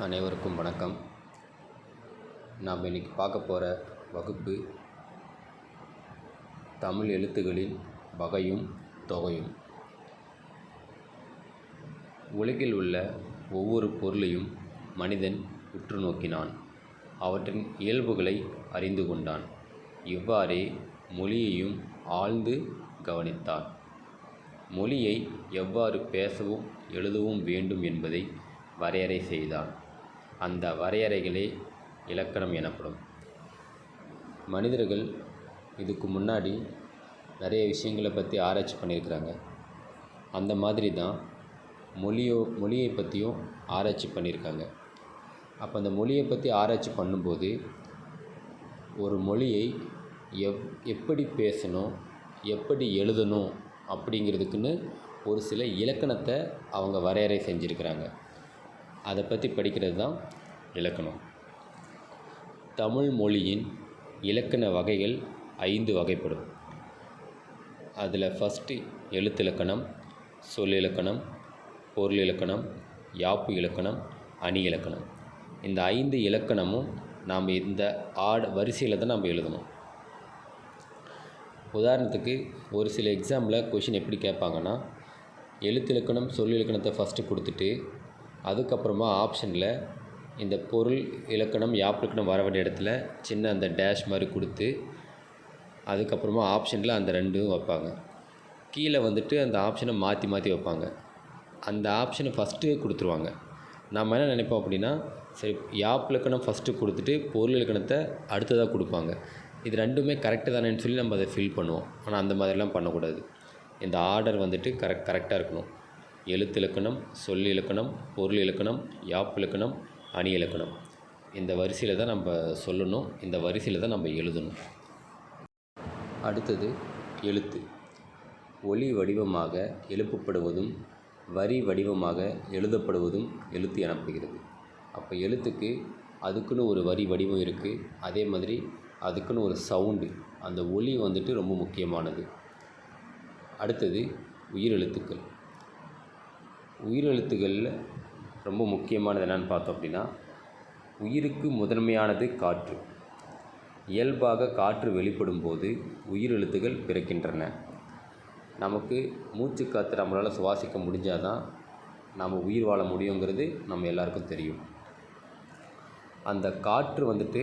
அனைவருக்கும் வணக்கம். நாம் இன்றைக்கி பார்க்க போகிற வகுப்பு தமிழ் எழுத்துகளின் வகையும் தொகையும். உலகில் உள்ள ஒவ்வொரு பொருளையும் மனிதன் உற்று நோக்கினான். அவற்றின் இயல்புகளை அறிந்து கொண்டான். இவ்வாறே மொழியையும் ஆழ்ந்து கவனித்தான். மொழியை எவ்வாறு பேசவும் எழுதவும் வேண்டும் என்பதை வரையறை செய்தான். அந்த வரையறைகளே இலக்கணம் எனப்படும். மனிதர்கள் இதுக்கு முன்னாடி நிறைய விஷயங்களை பற்றி ஆராய்ச்சி பண்ணியிருக்கிறாங்க. அந்த மாதிரி தான் மொழியோ மொழியை பற்றியும் ஆராய்ச்சி பண்ணியிருக்காங்க. அப்போ அந்த மொழியை பற்றி ஆராய்ச்சி பண்ணும்போது ஒரு மொழியை எவ் எப்படி பேசணும் எப்படி எழுதணும் அப்படிங்கிறதுக்குன்னு ஒரு சில இலக்கணத்தை அவங்க வரையறை செஞ்சுருக்கிறாங்க. அதை பற்றி படிக்கிறது தான் இலக்கணம். தமிழ் மொழியின் இலக்கண வகைகள் ஐந்து வகைப்படும். அதில் ஃபஸ்ட்டு எழுத்திலக்கணம் சொல்லிலக்கணம் பொருள் இலக்கணம் யாப்பு இலக்கணம் அணி இலக்கணம். இந்த ஐந்து இலக்கணமும் நாம் இந்த ஆட் வரிசையில் தான் நம்ம எழுதணும். உதாரணத்துக்கு ஒரு சில எக்ஸாமில் கொஷின் எப்படி கேட்பாங்கன்னா எழுத்து இலக்கணம் சொல்லிலக்கணத்தை ஃபஸ்ட்டு கொடுத்துட்டு அதுக்கப்புறமா ஆப்ஷனில் இந்த பொருள் இலக்கணம் யாப்பிலக்கணம் வர வேண்டிய இடத்துல சின்ன அந்த டேஷ் மாதிரி கொடுத்து அதுக்கப்புறமா ஆப்ஷனில் அந்த ரெண்டும் வைப்பாங்க. கீழே வந்துட்டு அந்த ஆப்ஷனை மாற்றி மாற்றி வைப்பாங்க. அந்த ஆப்ஷனை ஃபஸ்ட்டு கொடுத்துருவாங்க. நம்ம என்ன நினைப்போம் அப்படின்னா சரி யாப் இலக்கணம் ஃபஸ்ட்டு கொடுத்துட்டு பொருள் இலக்கணத்தை அடுத்ததாக கொடுப்பாங்க. இது ரெண்டுமே கரெக்டு தானேன்னு சொல்லி நம்ம அதை ஃபில் பண்ணுவோம். ஆனால் அந்த மாதிரிலாம் பண்ணக்கூடாது. இந்த ஆர்டர் வந்துட்டு கரெக்ட் கரெக்டாக இருக்கணும். எழுத்து இலக்கணம் சொல் இலக்கணம் பொருள் இலக்கணம் யாப் இலக்கணம் அணி இலக்கணம். இந்த வரிசையில் தான் நம்ம சொல்லணும். இந்த வரிசையில் தான் நம்ம எழுதணும். அடுத்தது எழுத்து. ஒளி வடிவமாக எழுப்பப்படுவதும் வரி வடிவமாக எழுதப்படுவதும் எழுத்து எனப்படுகிறது. அப்போ எழுத்துக்கு அதுக்குன்னு ஒரு வரி வடிவம் இருக்குது அதே மாதிரி அதுக்குன்னு ஒரு சவுண்டு. அந்த ஒலி வந்துட்டு ரொம்ப முக்கியமானது. அடுத்தது உயிரெழுத்துக்கள். உயிரெழுத்துக்களில் ரொம்ப முக்கியமானது என்னென்னு பார்த்தோம் அப்படின்னா உயிருக்கு முதன்மையானது காற்று. இயல்பாக காற்று வெளிப்படும் போது உயிரெழுத்துகள் பிறக்கின்றன. நமக்கு மூச்சு காற்று நம்மளால் சுவாசிக்க முடிஞ்சால் தான் நம்ம உயிர் வாழ முடியுங்கிறது நம்ம எல்லாருக்கும் தெரியும். அந்த காற்று வந்துட்டு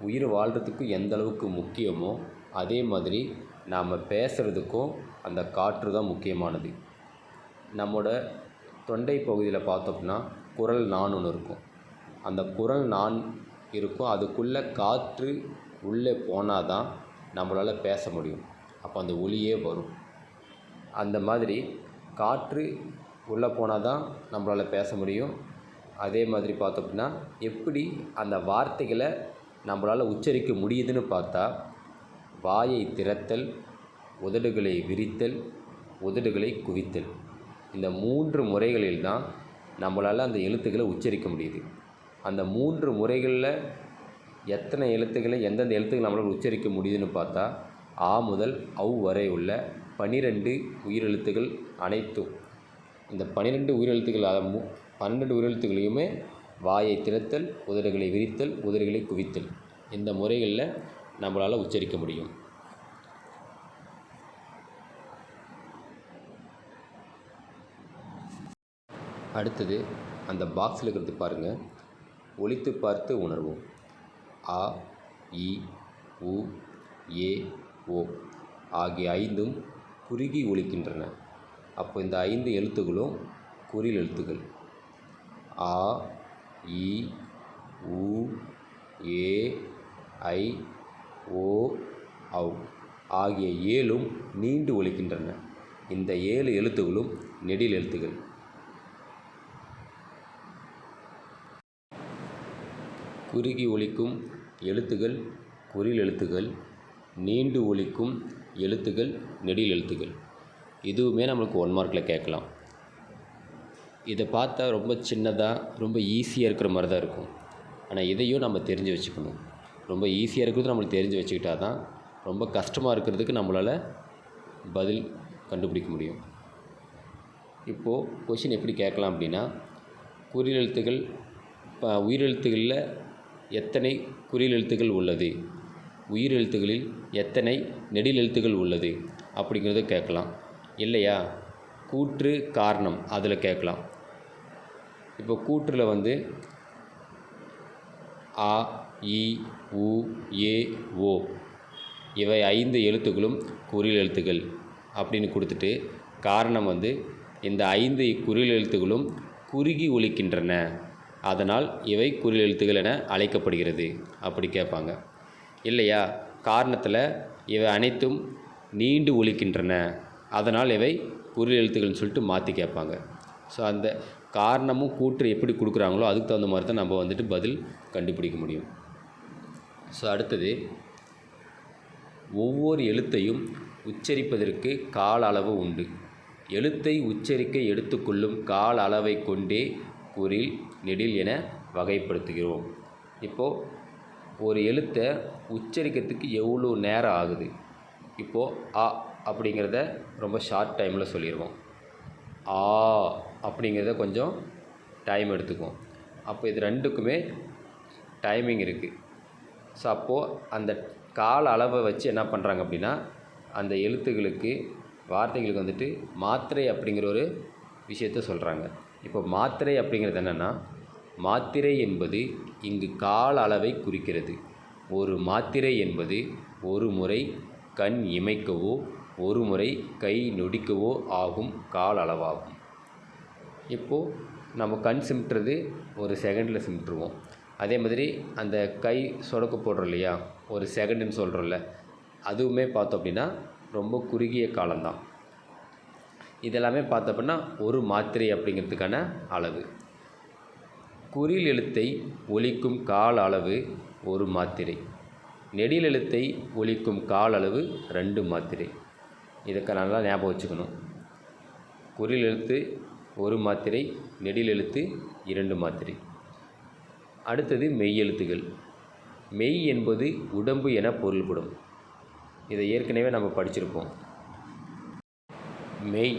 உயிர் வாழ்கிறதுக்கு எந்த அளவுக்கு முக்கியமோ அதே மாதிரி நாம் பேசுகிறதுக்கும் அந்த காற்று தான் முக்கியமானது. நம்மளோட தொண்டை பகுதியில் பார்த்தோம்னா குரல் நான் ஒன்று இருக்கும். அந்த குரல் நான் இருக்கும். அதுக்குள்ளே காற்று உள்ளே போனால் தான் நம்மளால் பேச முடியும். அப்போ அந்த ஒளியே வரும். அந்த மாதிரி காற்று உள்ளே போனால் தான் நம்மளால் பேச முடியும். அதே மாதிரி பார்த்தோம்னா எப்படி அந்த வார்த்தைகளை நம்மளால் உச்சரிக்க முடியுதுன்னு பார்த்தா வாயை திறத்தல் உதடுகளை விரித்தல் உதடுகளை குவித்தல். இந்த மூன்று முறைகளில் தான் நம்மளால் அந்த எழுத்துக்களை உச்சரிக்க முடியுது. அந்த மூன்று முறைகளில் எத்தனை எழுத்துக்களை எந்தெந்த எழுத்துக்கள் நம்மளால் உச்சரிக்க முடியுதுன்னு பார்த்தா ஆ முதல் அவ் வரை உள்ள பனிரெண்டு உயிரெழுத்துகள் அனைத்தும். இந்த பன்னிரெண்டு உயிரெழுத்துக்கள் அதை மு பன்னெண்டு உயிரெழுத்துக்களையுமே வாயை திறத்தல் உதடுகளை விரித்தல் உதடுகளை குவித்தல். இந்த முறைகளில் நம்மளால் உச்சரிக்க முடியும். அடுத்தது அந்த பாக்ஸில் இருக்கிறது பாருங்கள் ஒழித்து பார்த்து உணர்வோம். ஆ இ உ ஏ ஓ ஆகிய ஐந்தும் குறுகி ஒழிக்கின்றன அப்போ இந்த ஐந்து எழுத்துக்களும் குறில் எழுத்துகள் ஆ இ உ ஏ ஐ ஓ ஔ ஆகிய ஏழும் நீண்டு ஒழிக்கின்றன இந்த ஏழு எழுத்துகளும் நெடில் எழுத்துகள் குறுகி ஒலிக்கும் எழுத்துகள் குறில் எழுத்துகள் நீண்டு ஒலிக்கும் எழுத்துகள் நெடில் எழுத்துகள். இதுவுமே நம்மளுக்கு ஒன் மார்க்கில் கேட்கலாம். இதை பார்த்தா ரொம்ப சின்னதாக ரொம்ப ஈஸியாக இருக்கிற மாதிரி தான் இருக்கும். ஆனால் இதையும் நம்ம தெரிஞ்சு வச்சுக்கணும். ரொம்ப ஈஸியாக இருக்கிறது நம்மளுக்கு தெரிஞ்சு வச்சுக்கிட்டா தான் ரொம்ப கஷ்டமாக இருக்கிறதுக்கு நம்மளால் பதில் கண்டுபிடிக்க முடியும். இப்போது கொஷின் எப்படி கேட்கலாம் அப்படின்னா குறில் எழுத்துக்கள் இப்போ உயிரெழுத்துகளில் எத்தனை குறில் எழுத்துக்கள் உள்ளது? உயிரெழுத்துகளில் எத்தனை நெடிலெழுத்துகள் உள்ளது? அப்படிங்கிறத கேட்கலாம். இல்லையா? கூற்று காரணம் அதில் கேட்கலாம். இப்போ கூற்றில் வந்து ஆ இ உ ஏ ஓ. இவை ஐந்து எழுத்துக்களும் குறில் எழுத்துக்கள் அப்படின்னு கொடுத்துட்டு காரணம் வந்து இந்த ஐந்து குறில் எழுத்துக்களும் குறுகி ஒழிக்கின்றன அதனால் இவை குறில் எழுத்துக்கள் என அழைக்கப்படுகிறது. அப்படி கேட்பாங்க. இல்லையா? காரணத்தில் இவை அனைத்தும் நீண்டு ஒழிக்கின்றன அதனால் இவை குறில் எழுத்துக்கள்னு சொல்லிட்டு மாற்றி கேட்பாங்க. ஸோ அந்த காரணமும் கூற்று எப்படி கொடுக்குறாங்களோ அதுக்கு தகுந்த மாதிரி தான் நம்ம வந்துட்டு பதில் கண்டுபிடிக்க முடியும். ஸோ அடுத்தது ஒவ்வொரு எழுத்தையும் உச்சரிப்பதற்கு கால அளவு உண்டு. எழுத்தை உச்சரிக்க எடுத்துக்கொள்ளும் கால அளவை கொண்டே குறில் நெடில் என வகைப்படுத்துகிறோம். இப்போது ஒரு எழுத்தை உச்சரிக்கிறதுக்கு எவ்வளோ நேரம் ஆகுது? இப்போது அ அப்படிங்கிறத ரொம்ப ஷார்ட் டைமில் சொல்லிடுவோம் ஆ அப்படிங்கிறத கொஞ்சம் டைம் எடுத்துக்குவோம். அப்போ இது ரெண்டுக்குமே டைமிங் இருக்குது ஸோ அப்போது அந்த கால அளவை வச்சு என்ன பண்ணுறாங்க அப்படின்னா அந்த எழுத்துகளுக்கு வார்த்தைகளுக்கு வந்துட்டு மாத்திரை அப்படிங்கிற ஒரு விஷயத்த சொல்கிறாங்க இப்போ மாத்திரை அப்படிங்கிறது என்னென்னா மாத்திரை என்பது இங்கு கால அளவை குறிக்கிறது. ஒரு மாத்திரை என்பது ஒரு முறை கண் இமைக்கவோ ஒரு முறை கை நொடிக்கவோ ஆகும் கால அளவாகும். இப்போது நம்ம கண் சிமிட்டுறது ஒரு செகண்டில் சிமிட்டுருவோம். அதே மாதிரி அந்த கை சொடக்கு போடுறோம் இல்லையா? ஒரு செகண்டுன்னு சொல்கிறோம்ல அதுவுமே பார்த்தோம் அப்படின்னா ரொம்ப குறுகிய காலம்தான். இதெல்லாமே பார்த்தப்பன்னா ஒரு மாத்திரை அப்படிங்கிறதுக்கான அளவு. குறில் எழுத்தை ஒலிக்கும் கால அளவு ஒரு மாத்திரை. நெடில் எழுத்தை ஒலிக்கும் கால் அளவு ரெண்டு மாத்திரை. இதுக்கு நல்லா ஞாபகம் வச்சுக்கணும். குறில் எழுத்து ஒரு மாத்திரை நெடில் எழுத்து இரண்டு மாத்திரை. அடுத்தது மெய் எழுத்துகள். மெய் என்பது உடம்பு என பொருள்படும். இதை ஏற்கனவே நம்ம படிச்சிருப்போம். மெய்.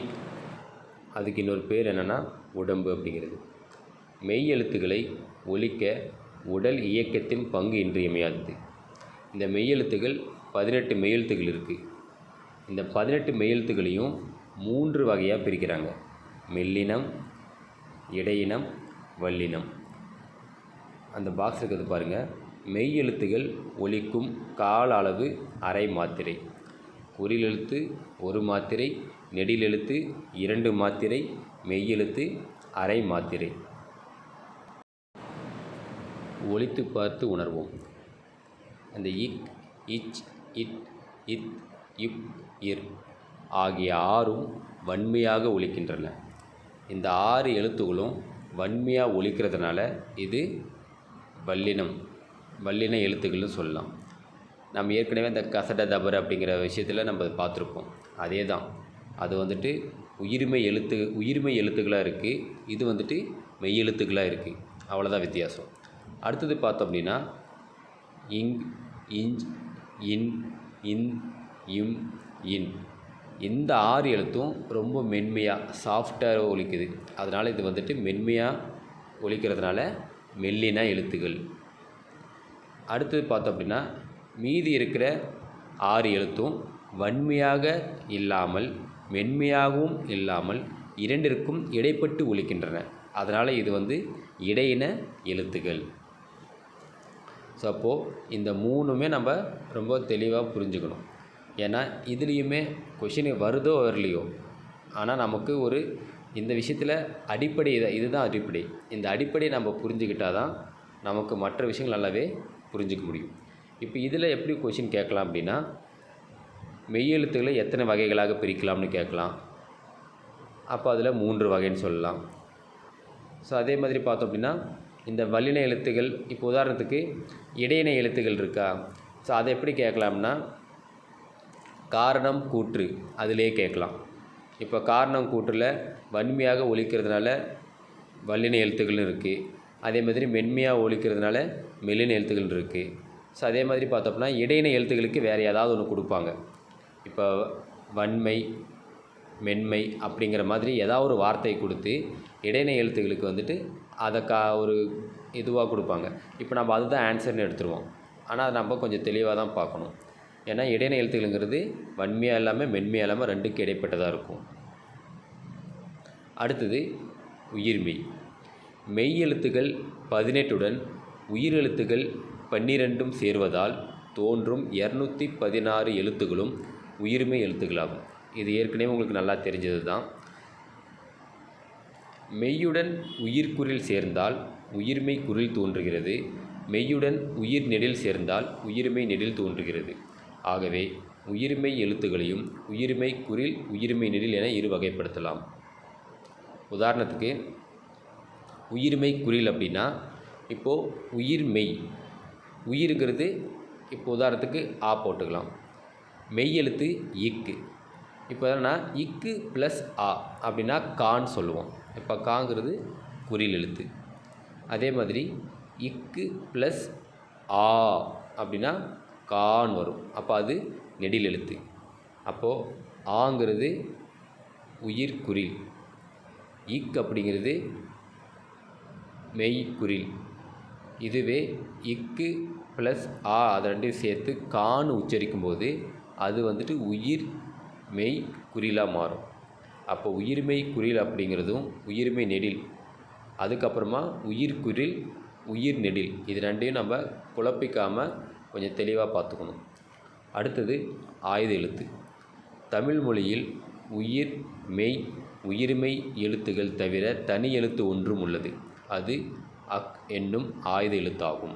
அதுக்கு இன்னொரு பேர் என்னென்னா உடம்பு அப்படிங்கிறது. மெய் எழுத்துக்களை ஒலிக்க உடல் இயக்கத்தின் பங்கு இன்றியமையாதது. இந்த மெய்யெழுத்துகள் பதினெட்டு மெய்யெழுத்துகள் இருக்குது இந்த பதினெட்டு மெய்யெழுத்துக்களையும் மூன்று வகையாக பிரிக்கிறாங்க. மெல்லினம் இடையினம் வல்லினம். அந்த பாக்ஸ் இருக்கிறது பாருங்கள் மெய் எழுத்துகள் ஒலிக்கும் கால அளவு அரை மாத்திரை. குறிலெழுத்து ஒரு மாத்திரை நெடில் எழுத்து இரண்டு மாத்திரை மெய்யெழுத்து அரை மாத்திரை. ஒழித்து பார்த்து உணர்வோம். அந்த இக் இச் இட் இத் இப் இர் ஆகிய ஆறும் வன்மையாக ஒழிக்கின்றன. இந்த ஆறு எழுத்துகளும் வன்மையாக ஒழிக்கிறதுனால இது வல்லினம் வல்லின எழுத்துக்கள்னு சொல்லலாம். நம்ம ஏற்கனவே இந்த கசட தபர் அப்படிங்கிற விஷயத்தில் நம்ம பார்த்துருப்போம். அதே தான் அது வந்துட்டு உயிர்மை எழுத்து உயிர்மை எழுத்துக்களாக இருக்குது இது வந்துட்டு மெய் எழுத்துக்களாக இருக்குது அவ்வளோதான் வித்தியாசம். அடுத்தது பார்த்தோம் அப்படின்னா இங் இஞ்ச் இன் இன் இம் இன். இந்த ஆறு எழுத்தும் ரொம்ப மென்மையாக சாஃப்டாக ஒழிக்குது அதனால் இது வந்துட்டு மென்மையாக ஒழிக்கிறதுனால மெல்லின எழுத்துகள். அடுத்தது பார்த்தோம் அப்படின்னா மீதி இருக்கிற ஆறு எழுத்தும் வன்மையாக இல்லாமல் மென்மையாகவும் இல்லாமல் இரண்டிற்கும் இடைப்பட்டு ஒழிக்கின்றன அதனால் இது வந்து இடையின எழுத்துகள் ஸோ அப்போது இந்த மூணுமே நம்ம ரொம்ப தெளிவாக புரிஞ்சுக்கணும். ஏன்னா இதுலேயுமே கொஷின் வருதோ வரலையோ? ஆனால் நமக்கு ஒரு இந்த விஷயத்தில் அடிப்படை இதை இதுதான் அடிப்படை. இந்த அடிப்படையை நம்ம புரிஞ்சுக்கிட்டால் தான் நமக்கு மற்ற விஷயங்கள் நல்லாவே புரிஞ்சுக்க முடியும். இப்போ இதில் எப்படி கொஷின் கேட்கலாம் அப்படின்னா மெய்யெழுத்துக்களை எத்தனை வகைகளாக பிரிக்கலாம்னு கேட்கலாம். அப்போ அதில் மூன்று வகைன்னு சொல்லலாம். ஸோ அதே மாதிரி பார்த்தோம் அப்படின்னா இந்த வல்லின எழுத்துகள் இப்போ உதாரணத்துக்கு இடையின எழுத்துகள் இருக்கா? ஸோ அதை எப்படி கேட்கலாம்னா காரணம் கூற்று அதிலே கேட்கலாம். இப்போ காரணம் கூற்றில் வன்மையாக ஒழிக்கிறதுனால வல்லின எழுத்துக்கள் இருக்குது அதே மாதிரி மென்மையாக ஒழிக்கிறதுனால மெல்லின எழுத்துக்கள் இருக்குது ஸோ அதே மாதிரி பார்த்தோம்னா இடையின எழுத்துக்களுக்கு வேறு ஏதாவது ஒன்று கொடுப்பாங்க. இப்போ வன்மை மென்மை அப்படிங்கிற மாதிரி ஏதாவது ஒரு வார்த்தை கொடுத்து இடைநிலை எழுத்துக்களுக்கு வந்துட்டு அதை கா ஒரு இதுவாக கொடுப்பாங்க. இப்போ நம்ம அதுதான் ஆன்சர்னு எடுத்துருவோம். ஆனால் அதை நம்ம கொஞ்சம் தெளிவாக தான் பார்க்கணும். ஏன்னா இடைநிலை எழுத்துகளுங்கிறது வன்மையாக இல்லாமல் மென்மையாக இல்லாமல் ரெண்டுக்கு இடைப்பட்டதாக இருக்கும். அடுத்தது உயிர்மெய் மெய் எழுத்துக்கள் பதினெட்டுடன் உயிரெழுத்துக்கள் பன்னிரெண்டும் சேர்வதால் தோன்றும் இரநூத்தி பதினாறு எழுத்துகளும் உயிர்மை எழுத்துக்களாகும். இது ஏற்கனவே உங்களுக்கு நல்லா தெரிஞ்சது தான் மெய்யுடன் உயிர்க்குறில் சேர்ந்தால் உயிர்மை குரில் தோன்றுகிறது. மெய்யுடன் உயிர் நெடில் சேர்ந்தால் உயிர்மை நெடில் தோன்றுகிறது. ஆகவே உயிர்மெய் எழுத்துகளையும் உயிர்மை குரில் உயிர்மை நெடில் என இரு வகைப்படுத்தலாம். உதாரணத்துக்கு உயிர்மை குரில் அப்படின்னா இப்போது உயிர்மெய். உயிருங்கிறது இப்போ உதாரணத்துக்கு ஆ போட்டுக்கலாம். மெய் எழுத்து இக்கு. இப்போ என்னன்னா இக்கு ப்ளஸ் ஆ அப்படின்னா கான்னு சொல்லுவோம். இப்போ காங்கிறது குறில் எழுத்து. அதே மாதிரி இக்கு ப்ளஸ் ஆ அப்படின்னா கான் வரும். அப்போ அது நெடில் எழுத்து. அப்போது ஆங்கிறது உயிர் குறில். இக் அப்படிங்கிறது மெய் குறில். இதுவே இக்கு ப்ளஸ் ஆ அதை ரெண்டையும் சேர்த்து கான்னு உச்சரிக்கும் போது அது வந்துட்டு உயிர் மெய் குறிலாக மாறும். அப்போ உயிர்மெய் குறில் அப்படிங்கிறதும் உயிர்மெய் நெடில். அதுக்கப்புறமா உயிர் குறில் உயிர் நெடில். இது ரெண்டையும் நம்ம குழப்பிக்காமல் கொஞ்சம் தெளிவாக பார்த்துக்கணும். அடுத்தது ஆயுத எழுத்து. தமிழ் மொழியில் உயிர் மெய் உயிர்மெய் எழுத்துகள் தவிர தனி எழுத்து ஒன்றும் உள்ளது. அது அக் என்னும் ஆயுத எழுத்தாகும்.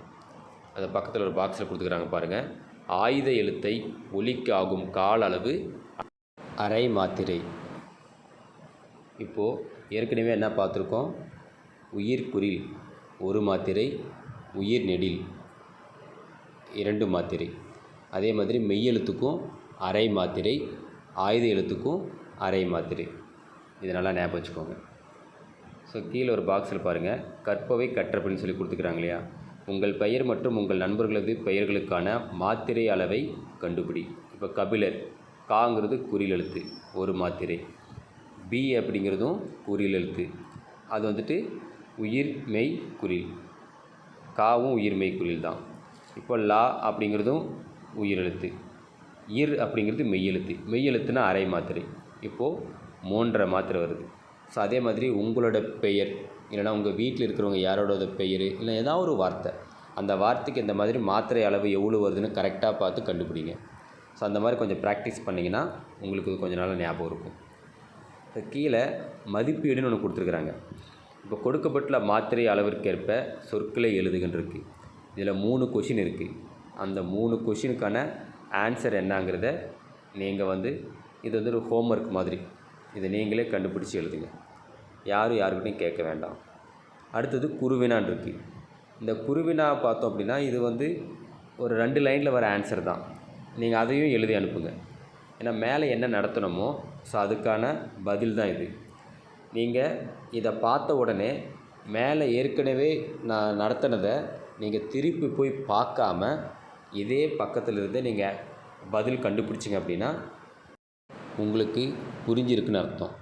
அதை பக்கத்தில் ஒரு பாக்ஸில் கொடுத்துக்கிறாங்க பாருங்கள் ஆயுத எழுத்தை ஒலிக்காகும் கால அளவு அரை மாத்திரை. இப்போது ஏற்கனவே என்ன பார்த்துருக்கோம்? உயிர் குறில் ஒரு மாத்திரை உயிர் நெடில் இரண்டு மாத்திரை. அதே மாதிரி மெய்யெழுத்துக்கும் அரை மாத்திரை ஆயுத எழுத்துக்கும் அரை மாத்திரை. இது நல்லா ஞாபகம் வச்சுக்கோங்க. ஸோ கீழே ஒரு பாக்ஸில் பாருங்கள் கற்பவை கற்றப்பின்னு சொல்லி கொடுத்துக்கிறாங்க இல்லையா? உங்கள் பெயர் மற்றும் உங்கள் நண்பர்களது பெயர்களுக்கான மாத்திரை அளவை கண்டுபிடி. இப்போ கபிலர் காங்கிறது குறில் எழுத்து ஒரு மாத்திரை. பி அப்படிங்கிறதும் குறில் எழுத்து அது வந்துட்டு உயிர் மெய் குறில். காவும் உயிர் மெய் குறில் தான். இப்போ லா அப்படிங்கிறதும் உயிரெழுத்து. இர் அப்படிங்கிறது மெய்யெழுத்து. மெய்யெழுத்துனா அரை மாத்திரை. இப்போது மூன்றரை மாத்திரை வருது. ஸோ அதே மாதிரி உங்களோட பெயர் இல்லைனா உங்கள் வீட்டில் இருக்கிறவங்க யாரோட பெயர் இல்லை ஏதாவது ஒரு வார்த்தை. அந்த வார்த்தைக்கு இந்த மாதிரி மாத்திரை அளவு எவ்வளோ வருதுன்னு கரெக்டாக பார்த்து கண்டுபிடிங்க. ஸோ அந்த மாதிரி கொஞ்சம் ப்ராக்டிஸ் பண்ணிங்கன்னா உங்களுக்கு கொஞ்சம் நாள் ஞாபகம் இருக்கும். இப்போ கீழே மதிப்பீடுன்னு ஒன்று கொடுத்துருக்குறாங்க. இப்போ கொடுக்கப்பட்டுள்ள மாத்திரை அளவிற்கேற்ப சொற்களை எழுதுகின்றிருக்கு இதில் மூணு கொஷின் இருக்குது அந்த மூணு கொஷினுக்கான ஆன்சர் என்னங்கிறத நீங்கள் வந்து இது வந்து ஒரு ஹோம்ஒர்க் மாதிரி. இதை நீங்களே கண்டுபிடிச்சி எழுதுங்க. யாரும் யாருக்கிட்டையும் கேட்க வேண்டாம். அடுத்தது குருவினான் இருக்குது இந்த குருவினா பார்த்தோம் அப்படின்னா இது வந்து ஒரு ரெண்டு லைனில் வர ஆன்சர் தான். நீங்கள் அதையும் எழுதி அனுப்புங்க. ஏன்னா மேலே என்ன நடத்தணுமோ ஸோ அதுக்கான பதில் தான் இது. நீங்கள் இதை பார்த்த உடனே மேலே ஏற்கனவே நான் நடத்தினதை நீங்கள் திருப்பி போய் பார்க்காம இதே பக்கத்தில் இருந்து நீங்கள் பதில் கண்டுபிடிச்சிங்க அப்படின்னா உங்களுக்கு புரிஞ்சிருக்குன்னு அர்த்தம்.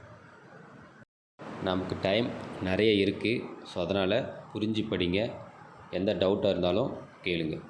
நமக்கு டைம் நிறைய இருக்குது ஸோ அதனால் புரிஞ்சு படிங்க எந்த டவுட்டாக இருந்தாலும் கேளுங்கள்